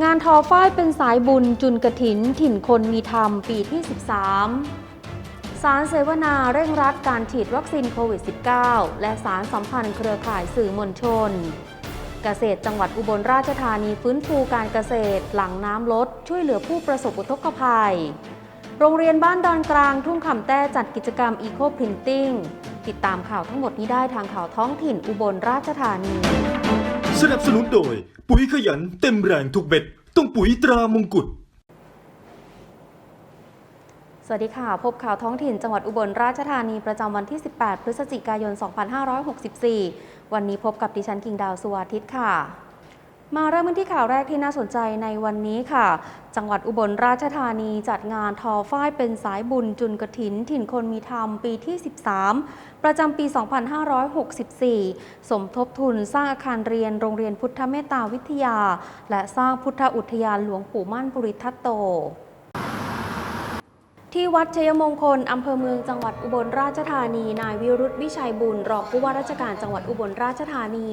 งานทอฝ้ายเป็นสายบุญจุนกระถิน ถิ่นคนมีธรรมปีที่ 13 สารเสวนาเร่งรัดการฉีดวัคซีนโควิด -19 และสารสัมพันธ์เครือข่ายสื่อมวลชน เกษตรจังหวัดอุบลราชธานีฟื้นฟูการเกษตร หลังน้ำลด ช่วยเหลือผู้ประสบอุทกภัย โรงเรียนบ้านดอนกลางทุ่งคำแต้จัดกิจกรรม Eco Printing ติดตามข่าวทั้งหมดนี้ได้ทางข่าวท้องถิ่นอุบลราชธานี สนับสนุนโดย ปุ๋ยขยันเต็มแรงทุกเบ็ด ต้องปุ๋ยตรามงกุฎ สวัสดีค่ะ พบข่าวท้องถิ่นจังหวัดอุบลราชธานีประจำวันที่ 18 พฤศจิกายน 2564 วันนี้พบกับดิฉันกิ่งดาวสุวาทิตค่ะ มาเริ่มกันที่ข่าวแรกที่น่าสนใจในวันนี้ค่ะ จังหวัดอุบลราชธานีจัดงานทอฝ้ายเป็นสายบุญจุนกระถิน ถิ่นคนมีธรรมปีที่ 13 ประจำปี 2564 สมทบทุนสร้างอาคารเรียนโรงเรียนพุทธเมตตาวิทยา และสร้างพุทธอุทยานหลวงปู่มั่นปุริทัตโต ที่วัดชัยมงคล อำเภอเมืองจังหวัดอุบลราชธานี นายวิรุธวิชัยบุญ รองผู้ว่าราชการจังหวัดอุบลราชธานี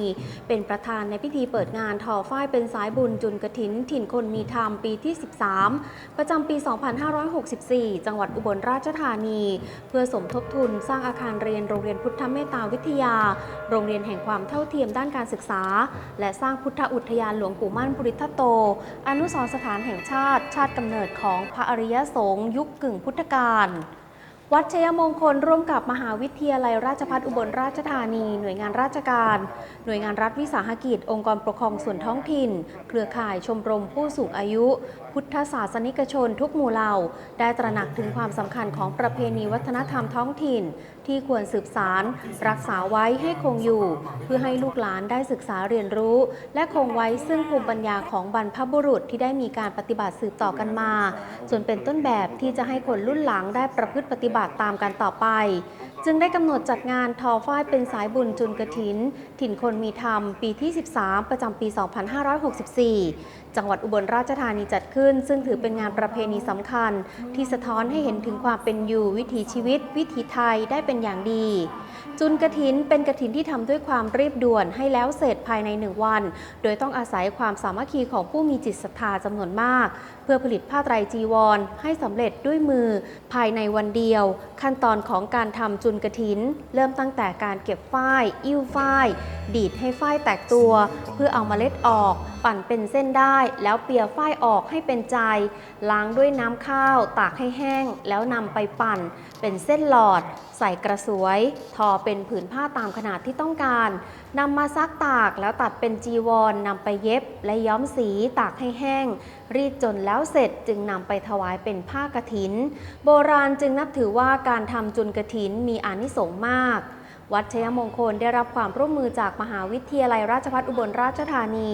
เป็นประธานในพิธีเปิดงานทอฝ้ายเป็นสายบุญจุนกระถิน ถิ่นคนมีธรรมปีที่ 13 ประจำปี 2564 จังหวัดอุบลราชธานี เพื่อสมทบทุนสร้างอาคารเรียนโรงเรียนพุทธเมตตาวิทยา โรงเรียนแห่งความเท่าเทียมด้านการศึกษา และสร้างพุทธอุทยานหลวงปู่มั่นปุริทัตโต อนุสรสถานแห่งชาติ ชาติกำเนิดของพระอริยสงฆ์ยุคกึ่งพุทธกาลวัดชยมงคลร่วมกับมหาวิทยาลัยราชภัฏอุบลราชธานี หน่วยงานราชการ หน่วยงานรัฐวิสาหกิจ องค์กรปกครองส่วนท้องถิ่น เครือข่ายชมรมผู้สูงอายุพุทธศาสนิกชนทุกหมู่เหล่า ได้ตระหนักถึงความสำคัญของประเพณีวัฒนธรรมท้องถิ่น ที่ควรสืบสารรักษาไว้ให้คงอยู่ เพื่อให้ลูกหลานได้ศึกษาเรียนรู้ และคงไว้ซึ่งภูมิปัญญาของบรรพบุรุษที่ได้มีการปฏิบัติสืบต่อกันมา จนเป็นต้นแบบที่จะให้คนรุ่นหลังได้ประพฤติปฏิบัติตามกันต่อไป จึงได้กำหนดจัดงานทอฝ้ายเป็นสายบุญจุนกระถิน ถิ่นคนมีธรรม ปีที่ 13 ประจำปี 2564 จังหวัดอุบลราชธานีจัดขึ้น ซึ่งถือเป็นงานประเพณีสำคัญ ที่สะท้อนให้เห็นถึงความเป็นอยู่วิถีชีวิต วิถีไทยได้เป็นอย่างดี จุนกระถินเป็นกระถินที่ทำด้วยความรีบด่วนให้แล้วเสร็จภายในหนึ่งวัน โดยต้องอาศัยความสามัคคีของผู้มีจิตศรัทธาจำนวนมาก เพื่อผลิตผ้าไตรจีวร ให้สำเร็จด้วยมือภายในวันเดียว ขั้นตอนของการทำจุนกระถิน เริ่มตั้งแต่การเก็บฝ้าย อิ่วฝ้าย ดีดให้ฝ้ายแตกตัว เพื่อเอาเมล็ดออก ปั่นเป็นเส้นได้ แล้วเปียฝ้ายออกให้เป็นใจ ล้างด้วยน้ำข้าว ตากให้แห้ง แล้วนำไปปั่น เป็นเส้นหลอด ใส่กระสวย ทอเป็นผืนผ้าตามขนาดที่ต้องการนำมาซักตากแล้วตัดเป็นจีวรนนำไปเย็บ และย้อมสีตากให้แห้ง รีดจนแล้วเสร็จจึงนำไปถวายเป็นผ้ากรถิน โบราณจึงนับถือว่าการทำจุนกรถินมีอานิสงส์มาก วัดชยมงคลได้รับความร่วมมือจากมหาวิทยาลัยราชภัฏอุบลราชธานี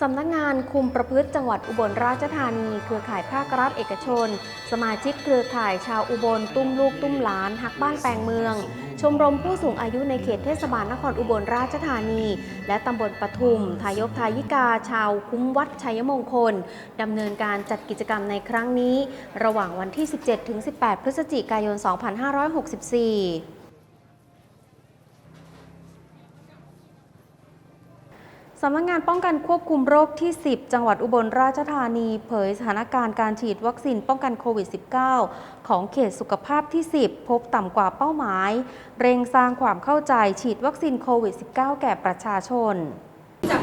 สำนักงานคุมประพฤติจังหวัดอุบลราชธานี เครือข่ายภาครัฐเอกชน สมาชิกเครือข่ายชาวอุบลตุ้มลูกตุ้มหลานฮักบ้านแปลงเมือง ชมรมผู้สูงอายุในเขตเทศบาลนครอุบลราชธานี และตำบลปทุม ทายกทายิกา ชาวคุ้มวัดชัยมงคลดำเนินการจัดกิจกรรมในครั้งนี้ ระหว่างวันที่ 17-18 พฤศจิกายน 2564 สำนักงานป้องกันควบคุมโรคที่ 10 จังหวัดอุบลราชธานี เผยสถานการณ์การฉีดวัคซีนป้องกันโควิด -19 ของเขตสุขภาพที่ 10 พบต่ำกว่าเป้าหมาย เร่งสร้างความเข้าใจฉีดวัคซีนโควิด -19 แก่ประชาชน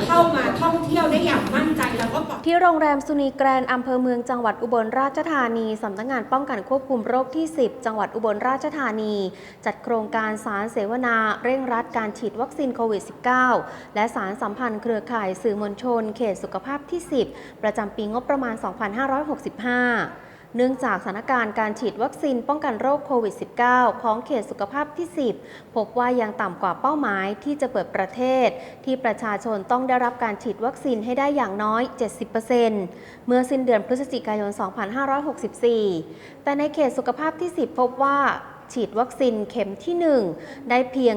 เข้ามาท่องเที่ยวได้อย่างมั่นใจแล้วก็ปลอดที่โรงแรมสุนีแกรนด์อำเภอเมืองจังหวัดอุบลราชธานีสำนักงานป้องกันควบคุมโรคที่ 10 จังหวัดอุบลราชธานี จัดโครงการสารเสวนาเร่งรัดการฉีดวัคซีนโควิด -19 และสารสัมพันธ์เครือข่ายสื่อมวลชน เขตสุขภาพที่ 10 ประจำปีงบประมาณ 2565 เนื่องจากสถานการณ์การฉีดวัคซีนป้องกันโรคโควิด -19 ของเขตสุขภาพที่ 10 พบว่ายังต่ำกว่าเป้าหมายที่จะเปิดประเทศ ที่ประชาชนต้องได้รับการฉีดวัคซีนให้ได้อย่างน้อย 70%เมื่อสิ้นเดือนพฤศจิกายน 2564 แต่ในเขตสุขภาพที่ 10 พบว่า ฉีดวัคซีนเข็มที่ 1 ได้เพียง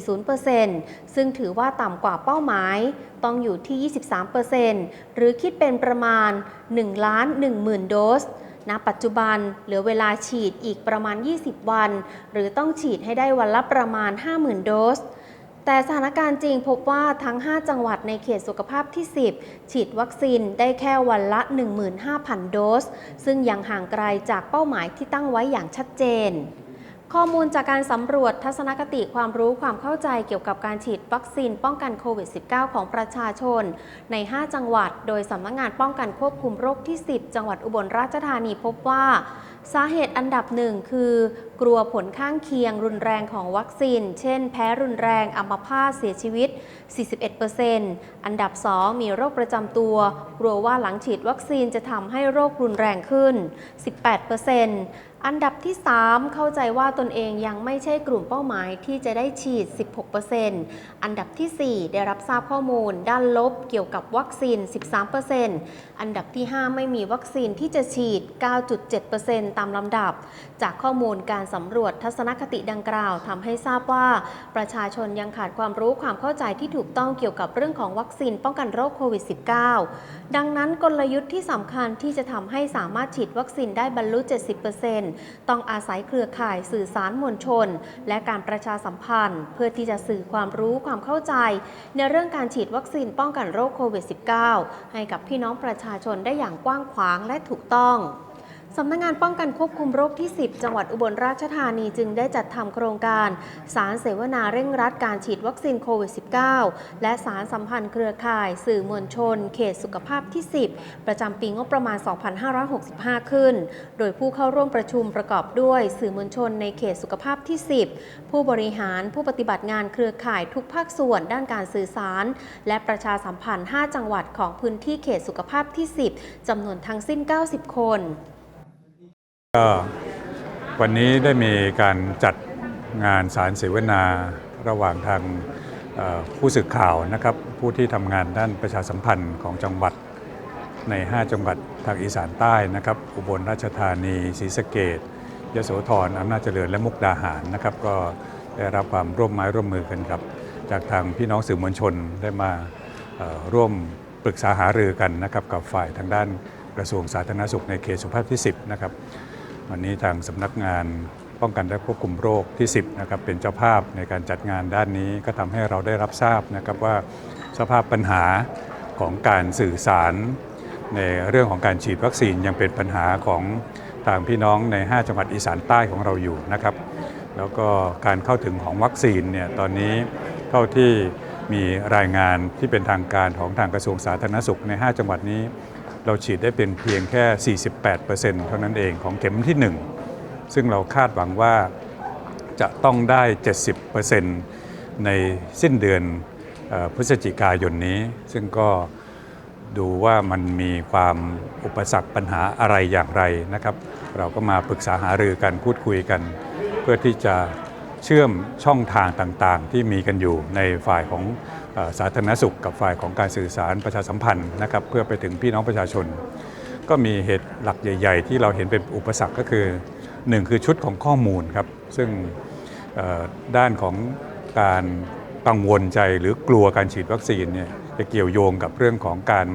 47.40%ซึ่งถือว่าต่ำกว่าเป้าหมาย ต้องอยู่ที่ 23%หรือคิดเป็นประมาณ1ล้าน10,000 โดสณปัจจุบันเหลือเวลาฉีดอีกประมาณ 20 วัน หรือต้องฉีดให้ได้วันละประมาณ 50,000 โดส แต่สถานการณ์จริงพบว่าทั้ง 5 จังหวัดในเขตสุขภาพที่ 10 ฉีดวัคซีนได้แค่วันละ 15,000 โดส ซึ่งยังห่างไกลจากเป้าหมายที่ตั้งไว้อย่างชัดเจน ข้อมูลจากการสำรวจทัศนคติความรู้ความเข้าใจเกี่ยวกับการฉีดวัคซีนป้องกันโควิด -19 ของประชาชน ใน 5 จังหวัด โดยสำนักงานป้องกันควบคุมโรคที่ 10 จังหวัดอุบลราชธานีพบว่า สาเหตุอันดับหนึ่งคือ กลัวผลข้างเคียงรุนแรงของวัคซีน เช่น แพ้รุนแรงอัมพาตเสียชีวิต 41%อันดับ 2 มีโรคประจำตัว กลัวว่าหลังฉีดวัคซีนจะทำให้โรครุนแรงขึ้น 18% อันดับที่ 3 เข้าใจว่าตนเองยังไม่ใช่กลุ่มเป้าหมายที่จะได้ฉีด 16%อันดับทีสี่ 4 ได้รับทราบข้อมูล ด้านลบเกี่ยวกับวัคซีน 13%อันดับที่ 5 ไม่มีวัคซีนที่จะฉีด 9.7%ตามลำดับ จากข้อมูลการสำรวจทัศนคติดังกล่าวทำให้ทราบว่า ประชาชนยังขาดความรู้ความเข้าใจที่ถูกต้องเกี่ยวกับเรื่องของวัคซีนป้องกันโรคโควิด -19 ดังนั้นกลยุทธ์ที่สำคัญที่จะทำให้สามารถฉีดวัคซีนได้บรรลุ 70%ต้องอาศัยเครือข่ายสื่อสารมวลชน และการประชาสัมพันธ์ เพื่อที่จะสื่อความรู้ความเข้าใจ ในเรื่องการฉีดวัคซีนป้องกันโรคโควิด -19 ให้กับพี่น้องประชาชนได้อย่างกว้างขวางและถูกต้อง สำนักงงานป้องกันควบคุมโรคที่ 10 จังหวัดอุบลราชธานีจึงได้จัดทำโครงการ สารเสวนาเร่งรัดการฉีดวัคซีนโควิด -19 และสารสัมพันธ์เครือข่าย สื่อมวลชน เขตสุขภาพที่ 10 ประจำปีงบประมาณ 2565 ขึ้น โดยผู้เข้าร่วมประชุมประกอบด้วย สื่อมวลชนในเขตสุขภาพที่ 10 ผู้บริหารผู้ปฏิบัติงานเครือข่ายทุกภาคส่วนด้านการสื่อสาร และประชาสัมพันธ์ 5 จังหวัดของพื้นที่เขตสุขภาพที่ 10จำนวนทั้งสิ้น 90 คน ก็วันนี้ได้มีการจัดงานสารเสวนาระหว่างทางผู้สื่อข่าวนะครับ ผู้ที่ทำงานด้านประชาสัมพันธ์ของจังหวัดใน 5 จังหวัดทางอีสานใต้นะครับ อุบลราชธานีศรีสะเกดยโสธรอำนาจเจริญและมุกดาหารนะครับ ก็ได้รับความร่วมไม้ร่วมมือกันครับ จากทางพี่น้องสื่อมวลชนได้มาร่วมปรึกษาหารือกันนะครับกับฝ่ายทางด้านกระทรวงสาธารณสุขในเขตสุภาพที่ 10 นะครับ วันนี้ทางสำนักงานป้องกันและควบคุมโรคที่ 10นะครับเป็นเจ้าภาพในการจัดงานด้านนี้ก็ทำให้เราได้รับทราบนะครับว่าสภาพปัญหาของการสื่อสาร ในเรื่องของการฉีดวัคซีนยังเป็นปัญหาของทางพี่น้องใน 5 จังหวัดอีสานใต้ของเราอยู่นะครับ แล้วก็การเข้าถึงของวัคซีนเนี่ยตอนนี้เท่าที่มีรายงานที่เป็นทางการของทางกระทรวงสาธารณสุขใน 5 จังหวัดนี้ เราฉีดได้เป็นเพียงแค่ 48%เท่านั้นเองของเข็มที่ 1 ซึ่งเราคาดหวังว่าจะต้องได้ 70%ในสิ้นเดือนออพฤศจิกายนนี้ ซึ่งก็ดูว่ามันมีความอุปสรรคปัญหาอะไรอย่างไรนะครับ เราก็มาปรึกษาหารือกันพูดคุยกัน เพื่อที่จะ เชื่อมช่องทางต่างๆ ที่มีกันอยู่ในฝ่ายของสาธารณสุข กับฝ่ายของการสื่อสารประชาสัมพันธ์นะครับเพื่อไปถึงพี่น้องประชาชน ก็มีเหตุหลักใหญ่ ๆ ที่เราเห็นเป็นอุปสรรคก็คือหนึ่งคือชุดของข้อมูลครับซึ่งด้านของการกังวลใจหรือกลัวการฉีดวัคซีนเนี่ยจะเกี่ยวโยงกับเรื่องของการ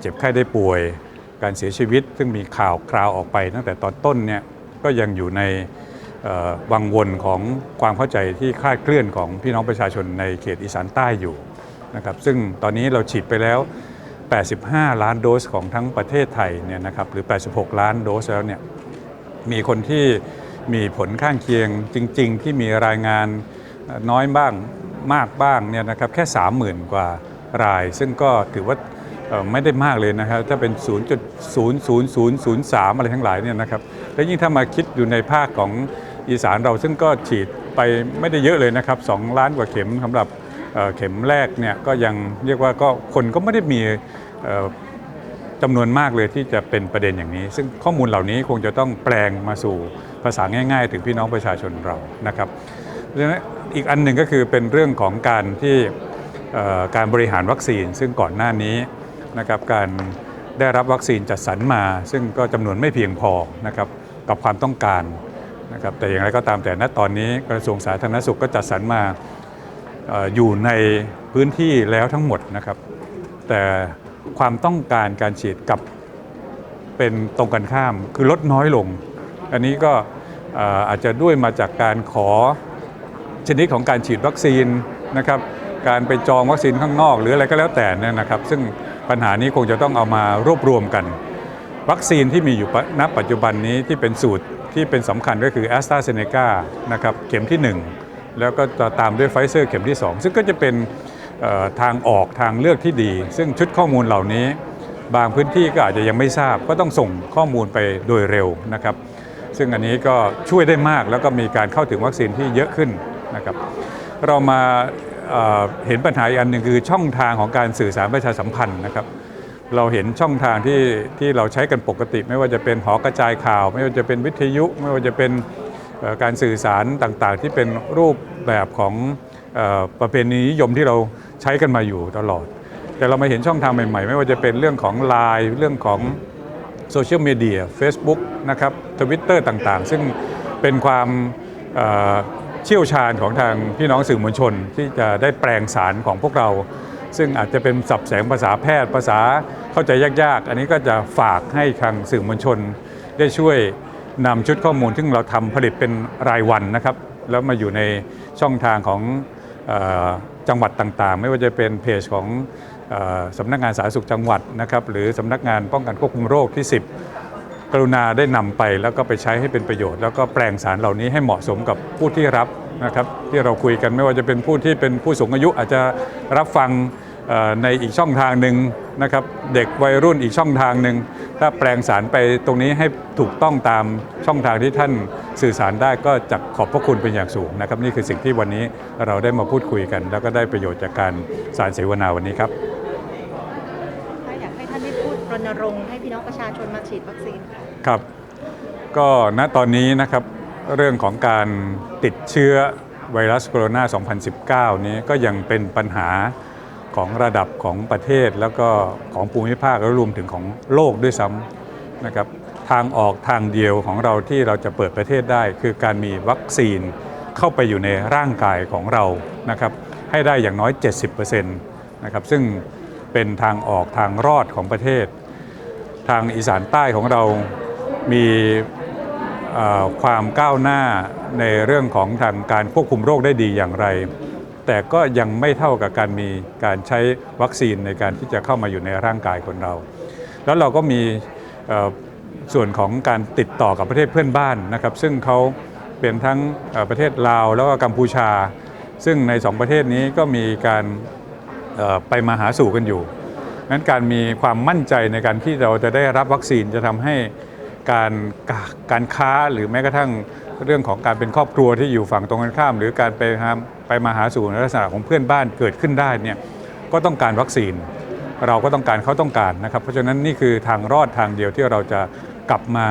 เจ็บไข้ได้ป่วย การเสียชีวิต ซึ่งมีข่าวคราวออกไปตั้งแต่ตอนต้นเนี่ยก็ยังอยู่ใน วังวนของความเข้าใจที่คลาดเคลื่อนของพี่น้องประชาชนในเขตอีสานใต้อยู่นะครับซึ่งตอนนี้เราฉีดไปแล้ว 85 ล้านโดสของทั้งประเทศไทยเนี่ยนะครับหรือ 86 ล้านโดสแล้วเนี่ยมีคนที่มีผลข้างเคียงจริง ๆ ที่มีรายงานน้อยบ้างมากบ้างเนี่ยนะครับแค่ 30,000 กว่าราย ซึ่งก็ถือว่าไม่ได้มากเลยนะครับถ้าเป็น 0.00003 อะไรทั้งหลายเนี่ยนะครับและยิ่งถ้ามาคิดอยู่ในภาคของ อีสานเราซึ่งก็ฉีดไปไม่ได้เยอะเลยนะครับ2ล้านกว่าเข็มสำหรับเเข็มแรกเนี่ยก็ยังเรียกว่าก็คนก็ไม่ได้มีจำนวนมากเลยที่จะเป็นประเด็นอย่างนี้ ซึ่งข้อมูลเหล่านี้คงจะต้องแปลงมาสู่ภาษาง่าย ๆ ถึงพี่น้องประชาชนเรานะครับดังนั้นอีกอันหนึ่งก็คือเป็นเรื่องของการที่การบริหารวัคซีน ซึ่งก่อนหน้านี้นะครับการได้รับวัคซีนจัดสรรมา ซึ่งก็จำนวนไม่เพียงพอนะครับกับความต้องการ นะครับแต่อย่างไรก็ตามแต่ณตอนนี้กระทรวงสาธารณสุขก็จัดสรรมาอยู่ในพื้นที่แล้วทั้งหมดนะครับ แต่ความต้องการการฉีดกับเป็นตรงกันข้ามคือลดน้อยลง อันนี้ก็อาจจะด้วยมาจากการขอชนิดของการฉีดวัคซีนนะครับการไปจองวัคซีนข้างนอก หรืออะไรก็แล้วแต่นี่นะครับ ซึ่งปัญหานี้คงจะต้องเอามารวบรวมกัน วัคซีนที่มีอยู่ณปัจจุบันนี้ที่เป็นสูตร ที่เป็นสำคัญก็คือ a s t r a z เซ e c a นะครับเข็มที่ 1 แล้วก็ตามด้วยไฟเซอร์เข็มที่ 2 ซึ่งก็จะเป็นทางออกทางเลือกที่ดี ซึ่งชุดข้อมูลเหล่านี้ บางพื้นที่ก็อาจจะยังไม่ทราบ ก็ต้องส่งข้อมูลไปโดยเร็วนะครับ ซึ่งอันนี้ก็ช่วยได้มากแล้วก็มีการเข้าถึงวัคซีนที่เยอะขึ้นนะครับเรามาเอ่อเห็นปัญหาอีกอันหนึ่งคือช่องทางของการสื่อสารประชาสัมพันธ์นะครับ เราเห็นช่องทางที่ที่เราใช้กันปกติ ไม่ว่าจะเป็นหอกระจายข่าว ไม่ว่าจะเป็นวิทยุ ไม่ว่าจะเป็นการสื่อสารต่างๆ ที่เป็นรูปแบบของอประเพณีนิยมที่เราใช้กันมาอยู่ตลอด แต่เรามาเห็นช่องทางใหม่ๆ ไม่ว่าจะเป็นเรื่องของ Line เรื่องของโซเชียลมีเดีย Facebook นะครับทวิตเตอร์ต่างๆ ซึ่งเป็นความเชี่ยวชาญของทางพี่น้องสื่อมวลชน ที่จะได้แปลงสารของพวกเรา ซึ่งอาจจะเป็นสับแสงภาษาแพทย์ภาษาเข้าใจยากๆ อันนี้ก็จะฝากให้ทางสื่อมวลชน ได้ช่วยนำชุดข้อมูลซึ่งเราทำผลิตเป็นรายวันนะครับ แล้วมาอยู่ในช่องทางของออจังหวัดต่างๆ ไม่ว่าจะเป็นเพจของออสำนักงานสาธารณสุขจังหวัดนะครับหรือสำนักงานป้องกันควบคุมโรคที่ 10 กรุณาได้นำไปแล้วก็ไปใช้ให้เป็นประโยชน์ แล้วก็แปลงสารเหล่านี้ให้เหมาะสมกับผู้ที่รับนะครับที่เราคุยกันไม่ว่าจะเป็นผู้ที่เป็นผู้สูงอายุอาจจะรับฟัง ในอีกช่องทางหนึ่งนะครับเด็กวัยรุ่นอีกช่องทางหนึ่งถ้าแปลงสารไปตรงนี้ให้ถูกต้องตามช่องทางที่ท่านสื่อสารได้ก็จะขอบพระคุณเป็นอย่างสูงนะครับ นี่คือสิ่งที่วันนี้เราได้มาพูดคุยกัน แล้วก็ได้ประโยชน์จากการสารเสวนาวันนี้ครับถ้าอยากให้ท่านได้พูดรณรงค์ให้พี่น้องประชาชนมาฉีดวัคซีนค่ะครับ ก็ณตอนนี้นะครับเรื่องของการติดเชื้อไวรัสโคโรนา 2019 นี้ก็ยังเป็นปัญหา ของระดับของประเทศแล้วก็ของภูมิภาคและรวมถึงของโลกด้วยซ้ำนะครับทางออกทางเดียวของเราที่เราจะเปิดประเทศได้ คือการมีวัคซีนเข้าไปอยู่ในร่างกายของเรานะครับให้ได้อย่างน้อย 70%นะครับซึ่งเป็นทางออกทางรอดของประเทศ ทางอีสานใต้ของเรามีความก้าวหน้าในเรื่องของทางการควบคุมโรคได้ดีอย่างไร แต่ก็ยังไม่เท่ากับการมีการใช้วัคซีนในการที่จะเข้ามาอยู่ในร่างกายคนเรา แล้วเราก็มีส่วนของการติดต่อกับประเทศเพื่อนบ้านนะครับ ซึ่งเขาเป็นทั้งประเทศลาวแล้วก็กัมพูชา ซึ่งในสองประเทศนี้ก็มีการไปมาหาสู่กันอยู่นั้นการมีความมั่นใจในการที่เราจะได้รับวัคซีนจะทำให้การการค้าหรือแม้กระทั่งเรื่องของการเป็นครอบครัวที่อยู่ฝั่งตรงกันข้าม หรือการไปหา ไปมาหาสู่ในลักษณะของเพื่อนบ้านเกิดขึ้นได้เนี่ยก็ต้องการวัคซีน เราก็ต้องการเขาต้องการนะครับ เพราะฉะนั้นนี่คือทางรอดทางเดียวที่เราจะกลับมา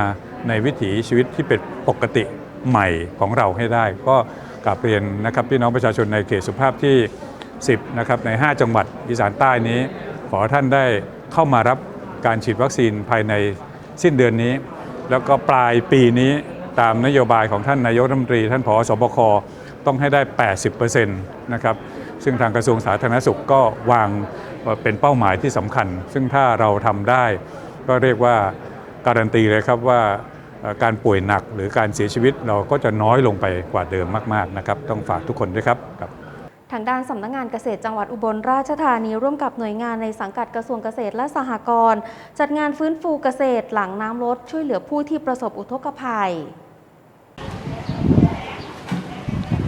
ในวิถีชีวิตที่เป็นปกติใหม่ของเราให้ได้ ก็กลับเรียนนะครับพี่น้องประชาชนในเขตสุภาพที่ 10นะครับใน 5 จังหวัดอีสานใต้นี้ ขอท่านได้เข้ามารับการฉีดวัคซีนภายในสิ้นเดือนนี้ แล้วก็ปลายปีนี้ตามนโยบายของท่านนายกรัฐมนตรี ท่านผอสบค ต้องให้ได้ 80%นะครับซึ่งทางกระทรวงสาธารณสุขก็วางเป็นเป้าหมายที่สำคัญ ซึ่งถ้าเราทำได้ ก็เรียกว่าการันตีเลยครับว่าการป่วยหนักหรือการเสียชีวิตเราก็จะน้อยลงไปกว่าเดิมมากๆนะครับต้องฝากทุกคนด้วยครับครับทางด้านสำนักงานเกษตรจังหวัดอุบลราชธานีร่วมกับหน่วยงานในสังกัดกระทรวงเกษตรและสหกรณ์จัดงานฟื้นฟูเกษตรหลังน้ำลดช่วยเหลือผู้ที่ประสบอุทกภัย กับเดิม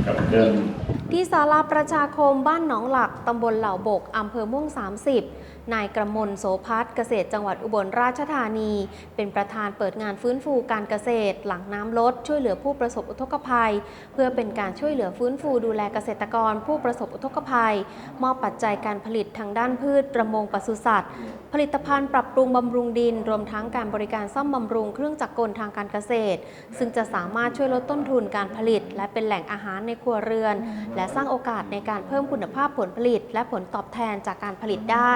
ที่ศาลาประชาคมบ้านหนองหลักตำบลเหล่าบกอำเภอม่วง 30 นายกระมลโสพัฒเกษตรจังหวัดอุบลราชธานี เป็นประธานเปิดงานฟื้นฟูการเกษตร หลังน้ำลดช่วยเหลือผู้ประสบอุทกภัย เพื่อเป็นการช่วยเหลือฟื้นฟูดูแลเกษตรกรผู้ประสบอุทกภัย มอบปัจจัยการผลิตทางด้านพืช ประมงปศุสัตว์ ผลิตภัณฑ์ปรับปรุงบำรุงดิน รวมทั้งการบริการซ่อมบำรุงเครื่องจักรกลทางการเกษตร ซึ่งจะสามารถช่วยลดต้นทุนการผลิต และเป็นแหล่งอาหารในครัวเรือน และสร้างโอกาสในการเพิ่มคุณภาพผลผลิต และผลตอบแทนจากการผลิตได้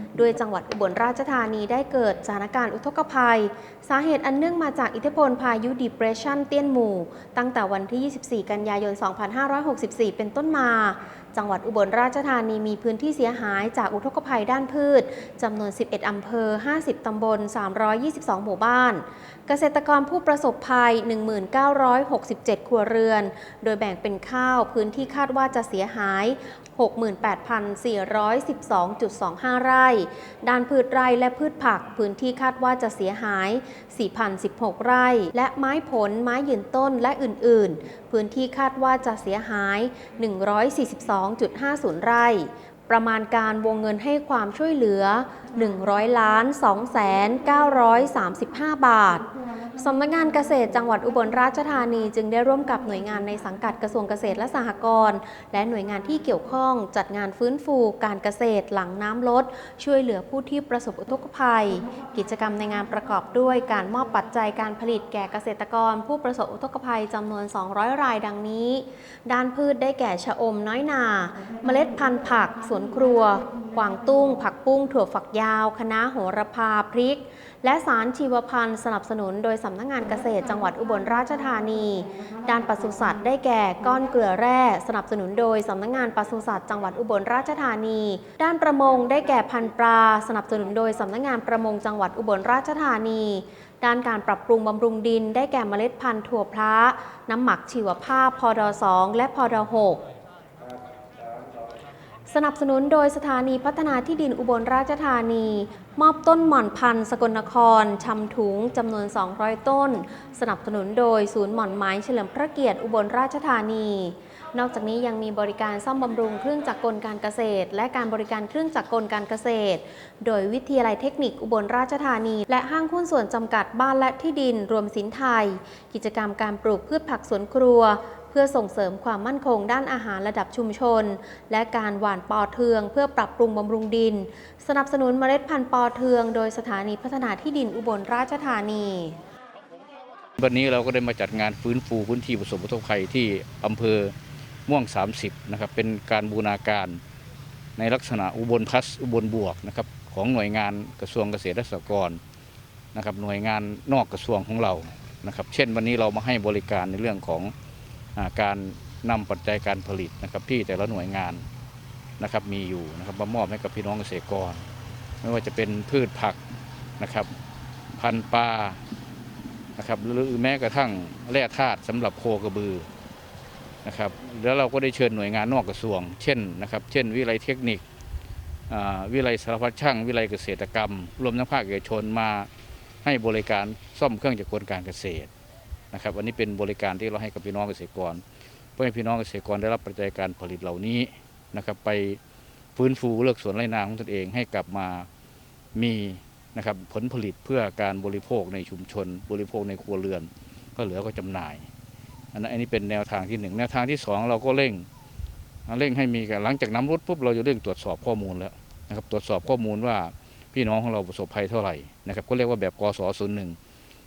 โดยจังหวัดอุบลราชธานีได้เกิดสถานการณ์อุทกภัย สาเหตุอันเนื่องมาจากอิทธิพลพายุ Depression เตี้ยนหมู่ ตั้งแต่วันที่ 24 กันยายน 2564 เป็นต้นมา จังหวัดอุบลราชธานีมีพื้นที่เสียหายจากอุทกภัยด้านพืชจำนวน 11 อำเภอ 50 ตำบล 322 หมู่บ้าน เกษตรกรผู้ประสบภัย 1967 ครัวเรือน โดยแบ่งเป็นข้าวพื้นที่คาดว่าจะเสียหาย 68,412.25 ไร่ด้านพืชไร่และพืชผัก พื้นที่คาดว่าจะเสียหาย 4,016 ไร่ และไม้ผล ไม้ยืนต้นและอื่น ๆ พื้นที่คาดว่าจะเสียหาย 142.50 ไร่ประมาณการวงเงินให้ความช่วยเหลือ 100ล้าน2แสน935 บาท สำนักงานเกษตรจังหวัดอุบลราชธานีจึงได้ร่วมกับหน่วยงานในสังกัดกระทรวงเกษตรและสหกรณ์และหน่วยงานที่เกี่ยวข้องจัดงานฟื้นฟูการเกษตรหลังน้ำลด ช่วยเหลือผู้ที่ประสบอุทกภัย กิจกรรมในงานประกอบด้วยการมอบปัจจัยการผลิตแก่เกษตรกร ผู้ประสบอุทกภัยจำนวน 200 รายดังนี้ ด้านพืชได้แก่ชะอมน้อยนา เมล็ดพันธุ์ผัก สวนครัวกวางตุ้ง ผักปุ้ง ถั่วฝักยาวคะน้าโหระพาพริก และสารชีวพันธุ์สนับสนุนโดยสำนักงานเกษตรจังหวัดอุบลราชธานี ด้านปศุสัตว์ได้แก่ก้อนเกลือแร่ สนับสนุนโดยสำนักงานปศุสัตว์จังหวัดอุบลราชธานี ด้านประมงได้แก่พันปลา สนับสนุนโดยสำนักงานประมงจังหวัดอุบลราชธานี ด้านการปรับปรุงบำรุงดิน ได้แก่เมล็ดพันธุ์ถั่วพล้าน้ำหมักชีวภาพพอด2และพอด6 สนับสนุนโดยสถานีพัฒนาที่ดินอุบลราชธานี มอบต้นหม่อนพันธุ์สกลนครชำถุงจำนวน 200 ต้น สนับสนุนโดยศูนย์หม่อนไม้เฉลิมพระเกียรติอุบลราชธานี นอกจากนี้ยังมีบริการซ่อมบำรุงเครื่องจักรกลการเกษตร และการบริการเครื่องจักรกลการเกษตร โดยวิทยาลัยเทคนิคอุบลราชธานี และห้างหุ้นส่วนจำกัดบ้านและที่ดินรวมสินไทย กิจกรรมการปลูกพืชผักสวนครัว เพื่อส่งเสริมความมั่นคงด้านอาหารระดับชุมชน และการหว่านปอเทือง เพื่อปรับปรุงบำรุงดิน สนับสนุนเมล็ดพันธุ์ปอเทือง โดยสถานีพัฒนาที่ดินอุบลราชธานี วันนี้เราก็ได้มาจัดงานฟื้นฟูพื้นที่ประสบอุทกภัยที่อำเภอม่วง 30นะครับเป็นการบูรณาการในลักษณะอุบลพัสอุบลบวกนะครับของหน่วยงานกระทรวงเกษตรและสหกรณ์นะครับหน่วยงานนอกกระทรวงของเรานะครับ เช่นวันนี้เรามาให้บริการในเรื่องของ การนำปัจจัยการผลิตนะครับที่แต่ละหน่วยงานนะครับมีอยู่นะครับมามอบให้กับพี่น้องเกษตรกร ไม่ว่าจะเป็นพืชผักนะครับ พันธุ์ปลานะครับหรือแม้กระทั่งแร่ธาตุสำหรับโคกระบือนะครับแล้วเราก็ได้เชิญหน่วยงานนอกกระทรวง เช่นนะครับเช่น วิไลเทคนิควิไลสารพัดช่าง วิไลเกษตรกรรม รวมทั้งภาคเอกชนมาให้บริการซ่อมเครื่องจักรกลการเกษตร นะครับอันนี้เป็นบริการที่เราให้กับพี่น้องเกษตรกร เพื่อให้พี่น้องเกษตรกรได้รับปัจจัยการผลิตเหล่านี้นะครับ ไปฟื้นฟูเลือกสวนไรนาของตนเองให้กลับมามีนะครับผลผลิตเพื่อการบริโภคในชุมชน บริโภคในครัวเรือน ก็เหลือก็จำหน่ายอันนั้นอันนี้เป็นแนวทางที่หนึ่งแนวทางที่สองเราก็เร่งเร่งให้มีการหลังจากน้ำลดปุ๊บเราจะเร่งตรวจสอบข้อมูลแล้วนะครับตรวจสอบข้อมูลว่าพี่น้องของเราประสบภัยเท่าไหร่นะครับก็เรียกว่าแบบกศศูนย์หนึ่ง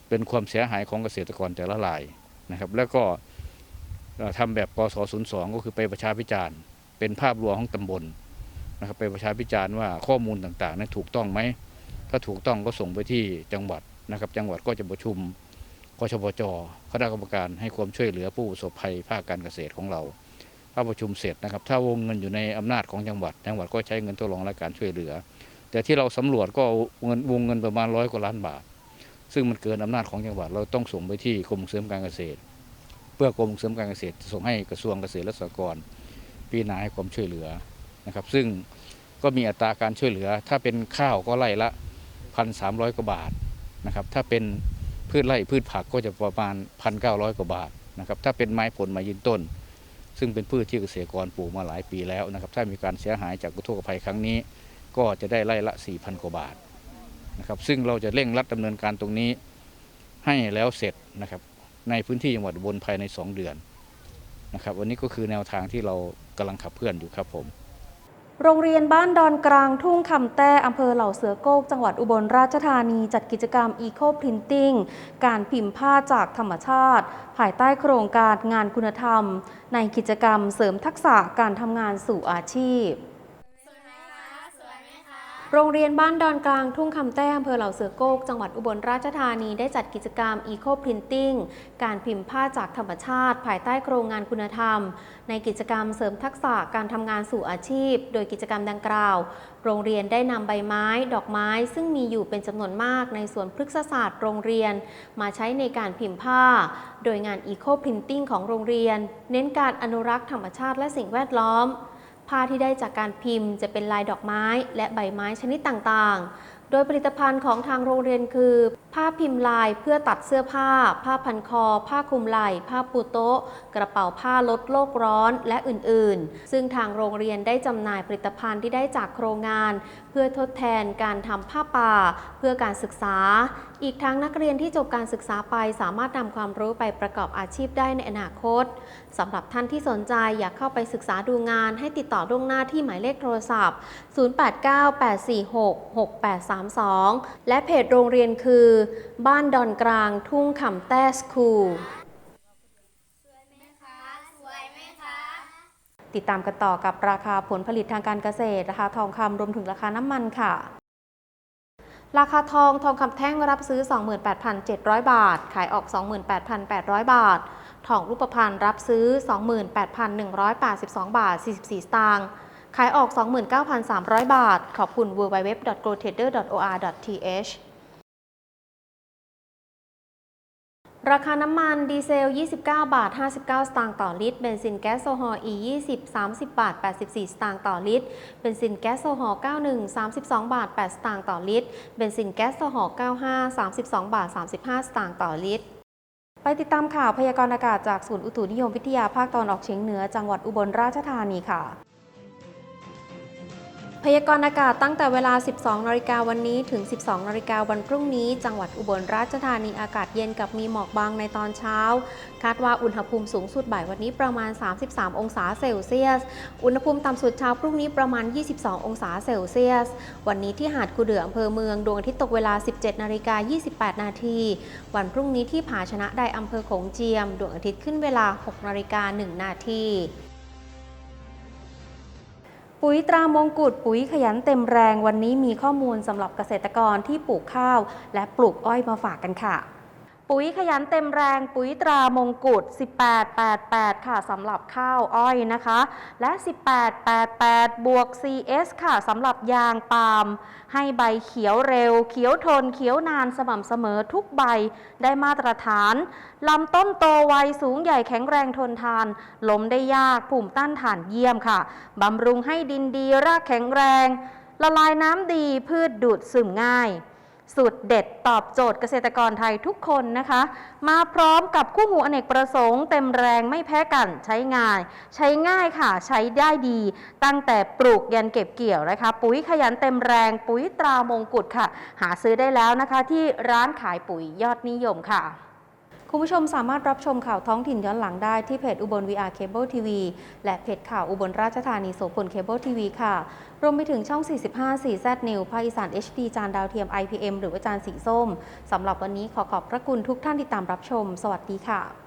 เป็นความเสียหายของเกษตรกรแต่ละรายนะครับ แล้วก็เอ่อทำแบบกศศูนย์สองก็คือไปประชาพิจารณ์ เป็นภาพรวมของตำบลนะครับ ไปประชาพิจารณ์ว่าข้อมูลต่างๆนั้นถูกต้องไหม ถ้าถูกต้องก็ส่งไปที่จังหวัดนะครับ จังหวัดก็จะประชุมกชปจคณะกรรมการให้ความช่วยเหลือผู้ประสบภัยภาคการเกษตรของเราถ้าประชุมเสร็จนะครับ ถ้าวงเงินอยู่ในอำนาจของจังหวัด จังหวัดก็ใช้เงินทดลองและการช่วยเหลือ แต่ที่เราสำรวจก็เงินวงเงินประมาณร้อยกว่าล้านบาท ซึ่งมันเกินอำนาจของจังหวัดเราต้องส่งไปที่กรมเสริมการเกษตร เพื่อกรมเสริมการเกษตรส่งให้กระทรวงเกษตรและสหกรณ์พิจารณาให้ความช่วยเหลือนะครับ ซึ่งก็มีอัตราการช่วยเหลือ ถ้าเป็นข้าวก็ไล่ละพันสามร้อยกว่าบาทนะครับถ้าเป็นพืชไร่พืชผักก็จะประมาณพันเก้าร้อยกว่าบาทนะครับถ้าเป็นไม้ผลไม้ยืนต้น ซึ่งเป็นพืชที่เกษตรกรปลูกมาหลายปีแล้วนะครับถ้ามีการเสียหายจากอุทกภัยครั้งนี้ ก็จะได้ไร่ละ 4,000 กว่าบาท นะครับซึ่งเราจะเร่งรัดดำเนินการตรงนี้ให้แล้วเสร็จนะครับในพื้นที่จังหวัดอุบนภายใน 2 เดือนนะครับวันนี้ก็คือแนวทางที่เรากำลังขับเคลื่อนอยู่ครับผมโรงเรียนบ้านดอนกลางทุ่งคำแต้อำเภอเหล่าเสือโกก จังหวัดอุบลราชธานีจัดกิจกรรม Eco Printing การพิมพ์ผ้าจากธรรมชาติ ภายใต้โครงการงานคุณธรรม ในกิจกรรมเสริมทักษะการทำงานสู่อาชีพ โรงเรียนบ้านดอนกลางทุ่งคำแต้อำเภอเหล่าเสือโกก จังหวัดอุบลราชธานีได้จัดกิจกรรม Eco Printing การพิมพ์ผ้าจากธรรมชาติ ภายใต้โครงงานคุณธรรม ในกิจกรรมเสริมทักษะการทำงานสู่อาชีพ โดยกิจกรรมดังกล่าว โรงเรียนได้นำใบไม้ ดอกไม้ ซึ่งมีอยู่เป็นจำนวนมากในสวนพฤกษศาสตร์โรงเรียน มาใช้ในการพิมพ์ผ้า โดยงาน Eco Printing ของโรงเรียน เน้นการอนุรักษ์ธรรมชาติและสิ่งแวดล้อม ผ้าที่ได้จากการพิมพ์จะเป็นลายดอกไม้ และใบไม้ชนิดต่างๆ โดยผลิตภัณฑ์ของทางโรงเรียนคือ ผ้าพิมพ์ลายเพื่อตัดเสื้อผ้า ผ้าพันคอ ผ้าคลุมไหล่ ผ้าปูโต๊ะ กระเป๋าผ้าลดโลกร้อนและอื่นๆ ซึ่งทางโรงเรียนได้จำหน่ายผลิตภัณฑ์ที่ได้จากโครงงาน พื่อทดแทนการทำผ้าป่า เพื่อการศึกษา อีกทั้งนักเรียนที่จบการศึกษาไปสามารถนำความรู้ไปประกอบอาชีพได้ในอนาคตสำหรับท่านที่สนใจอยากเข้าไปศึกษาดูงานให้ติดต่อล่วงหน้าที่หมายเลขโทรศัพท์ 0898466832 และเพจโรงเรียนคือ บ้านดอนกลางทุ่งขำแต้สคูล ติดตามกันต่อกับราคาผลผลิตทางการเกษตร ราคาทองคำรวมถึงราคาน้ำมันค่ะ ราคาทองทองคำแท่งรับซื้อ 28,700 บาท ขายออก 28,800 บาท ทองรูปพรรณรับซื้อ 28,182 บาท 44 สตางค์ ขายออก 29,300 บาท ขอบคุณ www.grotrader.or.th ราคาน้ำมันดีเซล 29 บาท 59 สตางค์ต่อลิตร เบนซินแก๊สโซฮอล์ E 20 30 บาท 84 สตางค์ต่อลิตร เบนซินแก๊สโซฮอล์ 91 32 บาท 8 สตางค์ต่อลิตร เบนซินแก๊สโซฮอล์ 95 32 บาท 35 สตางค์ต่อลิตร ไปติดตามข่าวพยากรณ์อากาศจากศูนย์อุตุนิยมวิทยาภาคตอนออกเฉียงเหนือ จังหวัดอุบลราชธานีค่ะ พยากรณ์อากาศตั้งแต่เวลา 12 นาฬิกาวันนี้ถึง 12 นาฬิกาวันพรุ่งนี้ จังหวัดอุบลราชธานีอากาศเย็นกับมีหมอกบางในตอนเช้า คาดว่าอุณหภูมิสูงสุดบ่ายวันนี้ประมาณ 33 องศาเซลเซียส อุณหภูมิต่ำสุดเช้าพรุ่งนี้ประมาณ 22 องศาเซลเซียส วันนี้ที่หาดกูเดืออำเภอเมืองดวงอาทิตย์ตกเวลา 17 นาฬิกา 28 นาที วันพรุ่งนี้ที่ผาชนะไดอำเภอโขงเจียม ดวงอาทิตย์ขึ้นเวลา 6 นาฬิกา 1 นาที ปุ๋ยตรามงกุฎปุ๋ยขยันเต็มแรงวันนี้มีข้อมูลสำหรับเกษตรกรที่ปลูกข้าว และปลูกอ้อยมาฝากกันค่ะ ปุ๋ยขยันเต็มแรงปุ๋ยตรามงกุฎ 1888 ค่ะสำหรับข้าวอ้อยนะคะ และ 1888 บวก CS ค่ะสำหรับยางปาล์มให้ใบเขียวเร็ว เขียวทนเขียวนานสม่ำเสมอทุกใบได้มาตรฐานลำต้นโตไวสูงใหญ่แข็งแรงทนทานล้มได้ยากภูมิต้านทานเยี่ยมค่ะบำรุงให้ดินดีรากแข็งแรง ละลายน้ำดีพืชดูดซึมง่าย สูตรเด็ดตอบโจทย์เกษตรกรไทยทุกคนนะคะ มาพร้อมกับคู่หูอเนกประสงค์เต็มแรงไม่แพ้กันใช้งานใช้ง่ายค่ะใช้ได้ดี ตั้งแต่ปลูกยันเก็บเกี่ยวนะคะ ปุ๋ยขยันเต็มแรงปุ๋ยตรามงกุฎค่ะ หาซื้อได้แล้วนะคะที่ร้านขายปุ๋ยยอดนิยมค่ะ คุณผู้ชมสามารถรับชมข่าวท้องถิ่นย้อนหลังได้ที่เพจอุบล VR Cable TV และเพจข่าวอุบลราชธานีโสพลเคเบิลทีวีค่ะ รวมไปถึงช่อง 45 4 Z New ภาคอีสาน HD จานดาวเทียม IPM หรือว่าจานสีส้มสำหรับวันนี้ขอขอบพระคุณทุกท่านที่ตามรับชม สวัสดีค่ะ